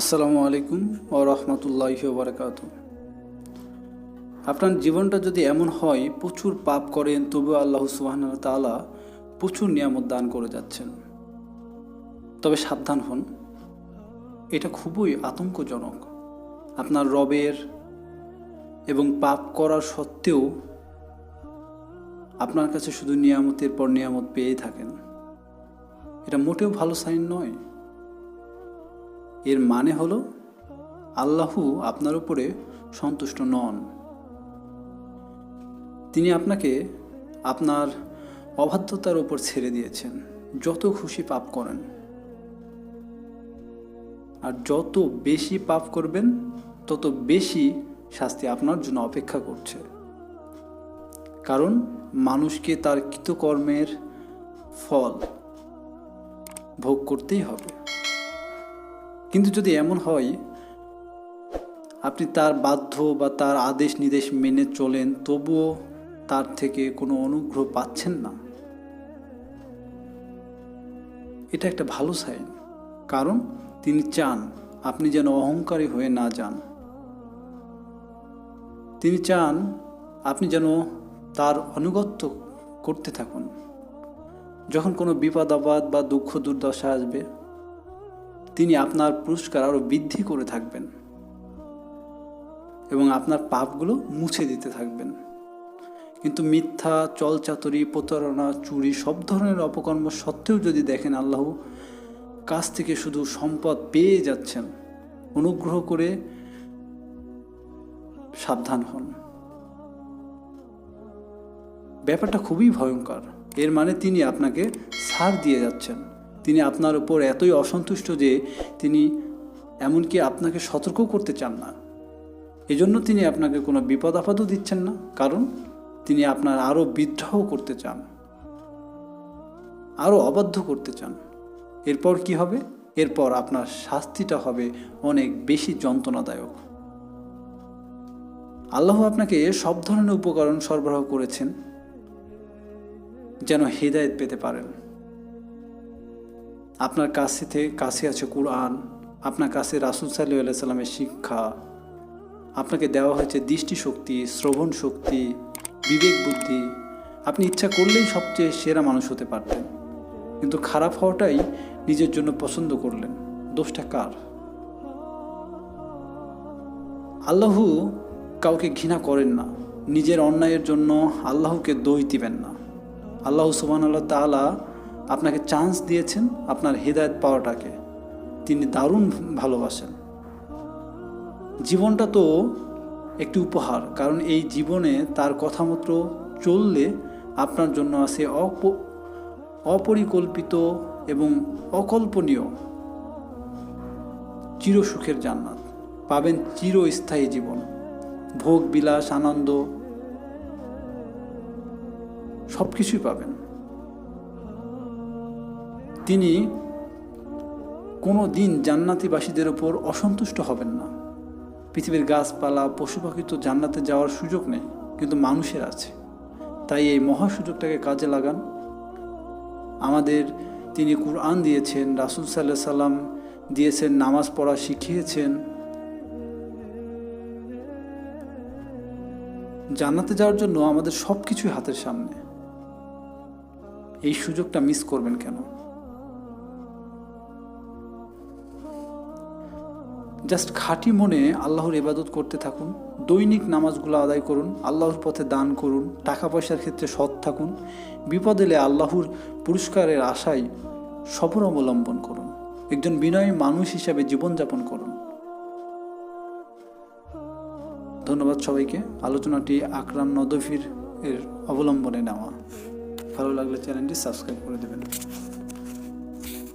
আসসালামু আলাইকুম ও রহমতুল্লাহ বারকাত আপনার জীবনটা যদি এমন হয়, প্রচুর পাপ করেন তবু আল্লাহ সুবাহন তালা প্রচুর নিয়ামত দান করে যাচ্ছেন। তবে সাবধান হন, এটা খুবই আতঙ্কজনক। আপনার রবের এবং পাপ করার সত্ত্বেও আপনার কাছে শুধু নিয়ামতের পর নিয়ামত পেয়েই থাকেন। এটা মোটেও ভালো সাইন নয়। এর মানে হল আল্লাহু আপনার উপরে সন্তুষ্ট নন। তিনি আপনাকে আপনার অবাধ্যতার উপর ছেড়ে দিয়েছেন। যত খুশি পাপ করেন। আর যত বেশি পাপ করবেন, তত বেশি শাস্তি আপনার জন্য অপেক্ষা করছে। কারণ মানুষকে তার কৃতকর্মের ফল ভোগ করতেই হবে। কিন্তু যদি এমন হয়, আপনি তার বাধ্য বা তার আদেশ নির্দেশ মেনে চলেন, তবুও তার থেকে কোনো অনুগ্রহ পাচ্ছেন না। এটা একটা ভালো সাইন কারণ তিনি চান আপনি যেন অহংকারী হয়ে না যান। তিনি চান আপনি যেন তার অনুগত্য করতে থাকুন। যখন কোনো বিপদ আপদ বা দুঃখ দুর্দশা আসবে তিনি আপনার পুরস্কার আরও বৃদ্ধি করে থাকবেন এবং আপনার পাপগুলো মুছে দিতে থাকবেন। কিন্তু মিথ্যা, চলচাতরি, প্রতারণা, চুরি সব ধরনের অপকর্ম সত্ত্বেও যদি দেখেন আল্লাহ কাছ থেকে শুধু সম্পদ পেয়ে যাচ্ছেন, অনুগ্রহ করে সাবধান হন। ব্যাপারটা খুবই ভয়ঙ্কর। এর মানে তিনি আপনাকে ছাড় দিয়ে যাচ্ছেন। তিনি আপনার উপর এতই অসন্তুষ্ট যে তিনি এমনকি আপনাকে সতর্ক করতে চান না। এজন্য তিনি আপনাকে কোনো বিপদ আপদও দিচ্ছেন না, কারণ তিনি আপনার আরও বিদ্রোহ করতে চান, আরও অবাধ্য করতে চান। এরপর কি হবে? এরপর আপনার শাস্তিটা হবে অনেক বেশি যন্ত্রণাদায়ক। আল্লাহ আপনাকে সব ধরনের উপকরণ সরবরাহ করেছেন যেন হৃদায়ত পেতে পারেন। আপনার কাছে থেকে কাছে আছে কোরআন, আপনার কাছে রাসুল সাল্লু আল্লাহ সাল্লামের শিক্ষা, আপনাকে দেওয়া হয়েছে দৃষ্টিশক্তি, শ্রবণ শক্তি, বিবেক বুদ্ধি। আপনি ইচ্ছা করলেই সবচেয়ে সেরা মানুষ হতে পারতেন। কিন্তু খারাপ হওয়াটাই নিজের জন্য পছন্দ করলেন। দোষটা কার? আল্লাহু কাউকে ঘৃণা করেন না। নিজের অন্যায়ের জন্য আল্লাহকে দোষ দিবেন না। আল্লাহ সুবান আল্লাহ তালা আপনাকে চান্স দিয়েছেন আপনার হৃদায়ত পাওয়াটাকে। তিনি দারুণ ভালোবাসেন। জীবনটা তো একটি উপহার, কারণ এই জীবনে তার কথা মতো চললে আপনার জন্য আছে অপ, অপরিকল্পিত এবং অকল্পনীয় চিরসুখের জান্নাত। পাবেন চিরস্থায়ী জীবন। ভোগ, বিলাস, আনন্দ সব কিছুই পাবেন। তিনি কোনো দিন জান্নাতিবাসীদের ওপর অসন্তুষ্ট হবেন না। পৃথিবীর গাছপালা পশু পাখি তো জান্নাতে যাওয়ার সুযোগ নেই, কিন্তু মানুষের আছে। তাই এই মহা সুযোগটাকে কাজে লাগান। আমাদের তিনি কুরআন দিয়েছেন, রাসুল সাল্লাহ সাল্লাম দিয়েছেন, নামাজ পড়া শিখিয়েছেন। জান্নাতে যাওয়ার জন্য আমাদের সব কিছুই হাতের সামনে। এই সুযোগটা মিস করবেন কেন? জাস্ট খাঁটি মনে আল্লাহর ইবাদত করতে থাকুন, দৈনিক নামাজগুলো আদায় করুন, আল্লাহর পথে দান করুন, টাকা পয়সার ক্ষেত্রে সৎ থাকুন, বিপদ এলে আল্লাহর পুরস্কারের আশায় সফর অবলম্বন করুন, একজন বিনয়ী মানুষ হিসাবে জীবনযাপন করুন। ধন্যবাদ সবাইকে, আলোচনাটি আকরাম নদফির এর অবলম্বনে নেওয়া। ভালো লাগলে চ্যানেলটি সাবস্ক্রাইব করে দেবেন।